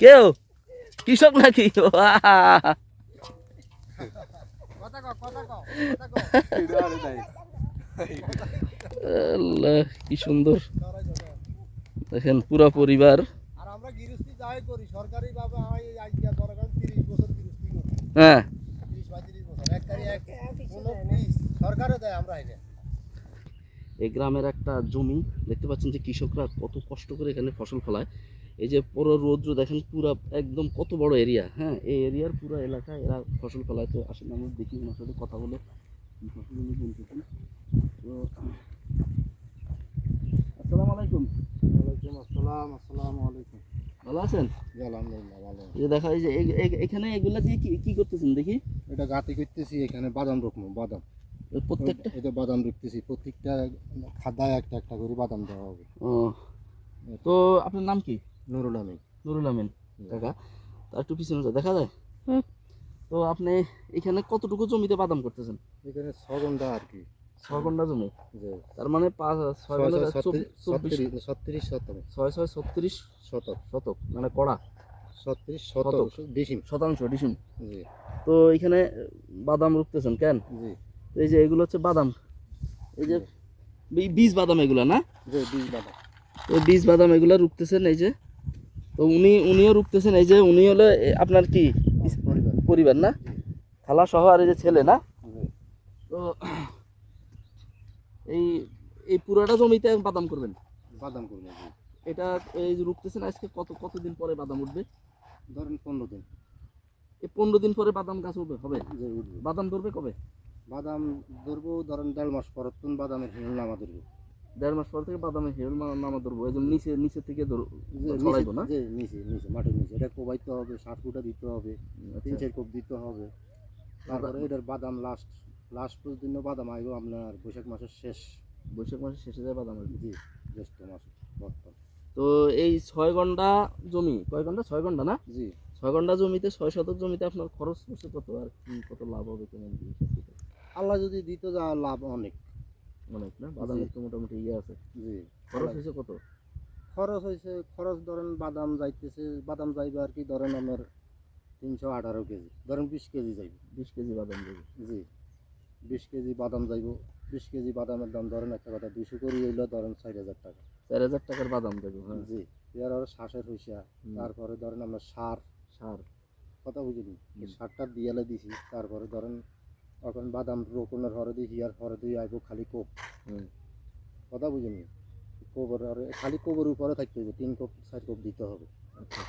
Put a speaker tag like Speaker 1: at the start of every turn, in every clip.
Speaker 1: কেউ? কৃষক নাকি? কি সুন্দর। দেখেন পুরা পরিবার। হ্যাঁ। এই গ্রামের একটা জমি দেখতে পাচ্ছেন যে কৃষকরা কত কষ্ট করে এখানে ফসল ফলায়। এই যে পুরো রৌদ্র দেখেন পুরো একদম কত বড় এরিয়া হ্যাঁ এই এরিয়ার পুরো এলাকায় এরা ফসল ফলায় তো আসলে আমরা দেখি ওনার সাথে কথা বলে। তো আসসালামু আলাইকুম।
Speaker 2: ওয়ালাইকুম আসসালাম আসসালামু আলাইকুম।
Speaker 1: ভালো আছেন?
Speaker 2: আলহামদুলিল্লাহ ভালো
Speaker 1: এই যে দেখা যায় এখানে এগুলা দিয়ে কি কি করতেছেন দেখি?
Speaker 2: এটা গাতে করতেছি এখানে বাদাম রকম বাদাম।
Speaker 1: প্রত্যেকটা?
Speaker 2: এটা বাদাম রুখতেছি প্রত্যেকটা খাদায় একটা একটা করে বাদাম দেওয়া হবে।
Speaker 1: ও। তো আপনার নাম কি?
Speaker 2: নুরুল আমিন।
Speaker 1: নুরুল আমিন কাকা। তার একটু পিছনে যা, দেখা যায়? তো আপনি এখানে কতটুকু জমিতে বাদাম করতেছেন?
Speaker 2: এখানে ছগন্ডা আর কি।
Speaker 1: ছয় ঘণ্টা জমি তার মানে ঘণ্টা
Speaker 2: ছত্রিশ শতক।
Speaker 1: ছয় ছয় ছত্রিশ
Speaker 2: শতক।
Speaker 1: শতক মানে কড়া।
Speaker 2: ছত্রিশ
Speaker 1: শতক।
Speaker 2: শতক ডিসিম।
Speaker 1: শতাংশ ডিসিম। তো এখানে বাদাম রুখতেছেন কেন?
Speaker 2: জি।
Speaker 1: এই যে এগুলো হচ্ছে বাদাম। এই যে বীজ বাদাম এগুলা না?
Speaker 2: যে বীজ বাদাম।
Speaker 1: তো বীজ বাদাম এগুলা রুখতেছেন এই যে তো উনি উনিও রুখতেছেন এই যে উনি হলো আপনার কি?
Speaker 2: পরিবার।
Speaker 1: পরিবার না? খালা সহ আর এই যে ছেলে না? তো এই এই পুরাটা জমিতে বাদাম করবেন?
Speaker 2: বাদাম করবেন
Speaker 1: এটা এই যে রুখতেছেন আজকে কত কতদিন পরে বাদাম উঠবে?
Speaker 2: ধরেন পনেরো দিন।
Speaker 1: এই পনেরো দিন পরে বাদাম গাছ উঠবে হবে?
Speaker 2: উঠবে।
Speaker 1: বাদাম ধরবে কবে?
Speaker 2: বাদাম ধরবো ধরেন দেড় মাস পর বাদামের হিল নামা ধরবো।
Speaker 1: দেড় মাস পর থেকে বাদামে হেল নামা ধরবো। এই যে নিচে নিচে থেকে ছড়াইবো না?
Speaker 2: নিচে যে নিচে নিচে মাটির নিচে। এটা কোবাইতে হবে ষাট ফুটা দিতে হবে তিন
Speaker 1: আচ্ছা।
Speaker 2: চার কোপ দিতে হবে। তারপরে এটার বাদাম লাস্ট লাস্ট পর্যন্ত বাদাম আইব আপনার বৈশাখ মাসের শেষ।
Speaker 1: বৈশাখ মাসে শেষে যায় বাদাম আসবে
Speaker 2: জি জ্যৈষ্ঠ মাস বর্তমান।
Speaker 1: তো এই ছয় ঘণ্টা জমি কয় ঘণ্টা? ছয় ঘণ্টা না?
Speaker 2: জি।
Speaker 1: ছয় ঘণ্টা জমিতে ছয় শতক জমিতে আপনার খরচ করছে কত আর কি কত লাভ হবে কেমন?
Speaker 2: আল্লাহ যদি দিত যা লাভ অনেক।
Speaker 1: অনেক না বাদামের তো মোটামুটি ইয়ে আছে।
Speaker 2: জি।
Speaker 1: খরচ হয়েছে কত?
Speaker 2: খরচ হয়েছে খরচ ধরেন বাদাম যাইতেছে বাদাম যাইবে আর কি ধরেন আমার তিনশো আঠারো কেজি ধরেন বিশ কেজি যাইবে।
Speaker 1: বিশ কেজি বাদাম দেবে
Speaker 2: জি। বিশ কেজি বাদাম যাইব বিশ কেজি বাদামের দাম ধরেন একটা কথা দুইশো করে হইল ধরেন ষাট হাজার টাকা।
Speaker 1: চার হাজার টাকার বাদাম দেবে হ্যাঁ।
Speaker 2: জি। এর আরও শ্বাসের হইসা তারপরে ধরেন আমরা সার
Speaker 1: সার।
Speaker 2: কথা বুঝিনি সারটা দিয়ালে দিছি তারপরে ধরেন এখন বাদাম রোপণের হরে দিই হিয়ার হরে দিয়ে আইব খালি কোপ। কথা বুঝিনি কোবর হরে খালি কোবর উপরে থাকতে হবে তিন কোপ চার কোপ দিতে হবে।
Speaker 1: আচ্ছা।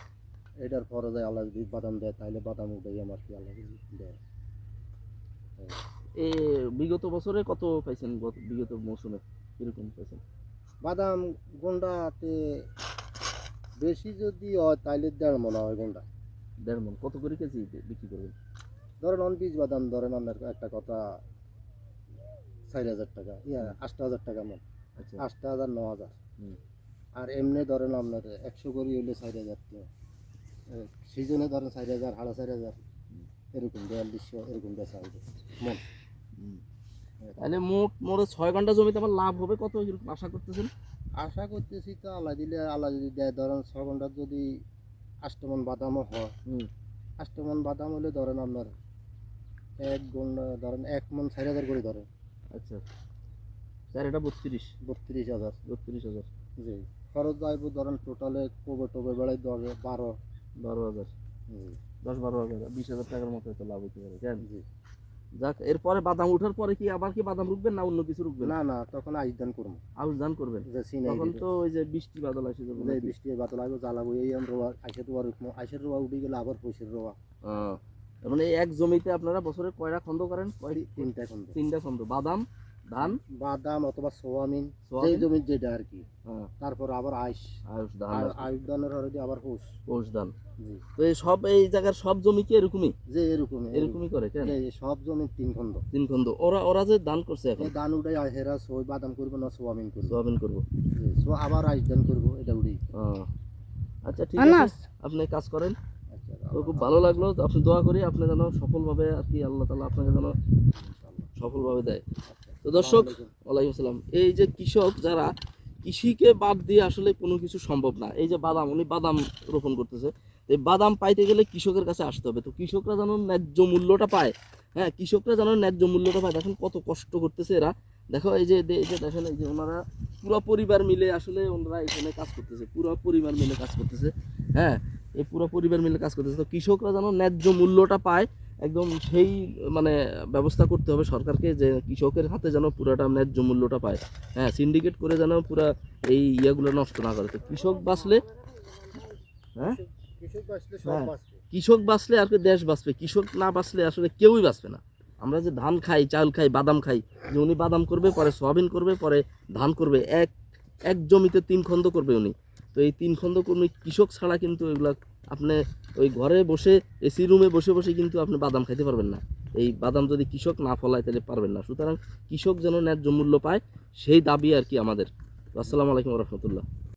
Speaker 2: এটার পরে যায় আল্লাহ যদি বাদাম দেয় তাহলে বাদাম উঠে আমার কি আল্লাহ দেয়?
Speaker 1: এ বিগত বছরে কত পাইছেন বিগত মৌসুমে কীরকম পাইছেন?
Speaker 2: বাদাম গন্ডাতে বেশি যদি হয় তাহলে দেড় মনে হয় গন্ডা
Speaker 1: দেড় মন। কত করে কেজি বিক্রি করবেন?
Speaker 2: ধরেন অন বীজ বাদাম ধরেন আপনার একটা কথা চার হাজার টাকা ইয়া আটটা হাজার টাকা মন।
Speaker 1: আচ্ছা।
Speaker 2: আটটা হাজার ন হাজার। আর এমনি ধরেন আপনার একশো করে হইলে চার হাজার সিজনে ধরেন চার হাজার সাড়ে চার হাজার। এরকম বিয়াল্লিশশো এরকম বেচা হইবে মন।
Speaker 1: তাহলে মোট মোট ছয় ঘণ্টা জমিতে আমার লাভ হবে কত আশা করতেছেন?
Speaker 2: আশা করতেছি তো আল্লাহ দিলে আল্লাহ যদি দেয় ধরেন ছয় ঘণ্টার যদি আষ্টমন বাদামও হয় আষ্টমন বাদাম হলে ধরেন আপনার এক গুণ ধরেন এক মন চার হাজার করে ধরেন।
Speaker 1: আচ্ছা। স্যার এটা বত্রিশ।
Speaker 2: বত্রিশ হাজার।
Speaker 1: বত্রিশ হাজার।
Speaker 2: জি। খরচ যাইব ধরেন টোটালে কোবে টোবে বেড়াই ধরে বারো।
Speaker 1: বারো হাজার। দশ বারো হাজার। বিশ হাজার টাকার মতো হয়তো লাভ হইতে পারে কেন
Speaker 2: জি।
Speaker 1: যাক এরপরে বাদাম উঠার পরে কি আবার কি বাদাম রুখবেন না অন্য কিছু রুখবেন?
Speaker 2: না না তখন আইস দান করব।
Speaker 1: আউশ দান করবেন? তখন তো ওই যে বৃষ্টি বাদল আসে যাবে?
Speaker 2: বৃষ্টি বাতল লাগবে জ্বালাবো এই আমি রোয়া আইসের রোয়া রুকমো আইসের রোয়া উঠে গেলে আবার পয়সের রোয়া।
Speaker 1: তার মানে এক জমিতে আপনারা বছরে কয়টা খন্দ করেন? কয়
Speaker 2: তিনটা এখন
Speaker 1: তিনটা খন্দ বাদাম ধান?
Speaker 2: বাদাম অথবা সোয়াবিন
Speaker 1: সোয়াবিন?
Speaker 2: জমির যেটা আর কি।
Speaker 1: হ্যাঁ,
Speaker 2: তারপর আবার আইস
Speaker 1: আউশ ধান
Speaker 2: আর আইস দানের হরে দিয়ে আবার হুস।
Speaker 1: পৌষ ধান। তো এই সব এই জায়গার সব জমি কি এরকমই?
Speaker 2: যে এরকমই।
Speaker 1: এরকমই করে কেন?
Speaker 2: যে সব জমি তিন খন্ড।
Speaker 1: তিন খন্দ ওরা ওরা যে ধান করছে এখন?
Speaker 2: এই ধান উঠে হেরা সই বাদাম করব না সোয়াবিন করব।
Speaker 1: সোয়াবিন করব।
Speaker 2: সো আবার আইস ধান করব এটা উড়ি
Speaker 1: আহ, আচ্ছা ঠিক আছে। আপনি কাজ করেন। তো খুব ভালো লাগল। আপনি দোয়া করি আপনি যেন সফলভাবে আর কি আল্লাহ তালা আপনাকে যেন সফলভাবে দেয়। তো দর্শক ওয়ালাইকুম আসসালাম। এই যে কৃষক যারা কৃষিকে বাদ দিয়ে আসলে কোনো কিছু সম্ভব না এই যে বাদাম উনি বাদাম রোপণ করতেছে। এই বাদাম পাইতে গেলে কৃষকের কাছে আসতে হবে। তো কৃষকরা যেন ন্যায্য মূল্যটা পায়। হ্যাঁ কৃষকরা যেন ন্যায্য মূল্যটা পায় দেখেন কত কষ্ট করতেছে এরা। দেখো এই যে এই যে দেখেন এই যে ওনারা পুরো পরিবার মিলে আসলে ওনারা এখানে কাজ করতেছে পুরো পরিবার মিলে কাজ করতেছে হ্যাঁ? এই পুরো পরিবার মিলে কাজ করতেছে। তো কৃষকরা যেন ন্যায্য মূল্যটা পায় একদম সেই মানে ব্যবস্থা করতে হবে সরকারকে যে কৃষকের হাতে যেন পুরোটা ন্যায্য মূল্যটা পায় হ্যাঁ? সিন্ডিকেট করে যেন পুরো এই ইয়েগুলো নষ্ট না করে। তো কৃষক বাঁচলে হ্যাঁ?
Speaker 2: কৃষক বাঁচলে
Speaker 1: সব হ্যাঁ। কৃষক বাঁচলে আর কি দেশ বাঁচবে কৃষক না বাঁচলে আসলে কেউই বাঁচবে না। আমরা যে ধান খাই, চাল খাই, বাদাম খাই, যে উনি বাদাম করবে, পরে সয়াবিন করবে, পরে ধান করবে, এক এক জমিতে তিন খন্দ করবে উনি। তো এই তিন খন্দ কর্মী কৃষক ছাড়া কিন্তু এগুলা আপনি ওই ঘরে বসে এসি রুমে বসে বসে কিন্তু আপনি বাদাম খাইতে পারবেন না। এই বাদাম যদি কৃষক না ফলায়, তাহলে পারবেন না। সুতরাং কৃষক যেন ন্যায্য মূল্য পায়, সেই দাবি আর কি আমাদের। আসসালামু আলাইকুম রহমতুল্লাহ।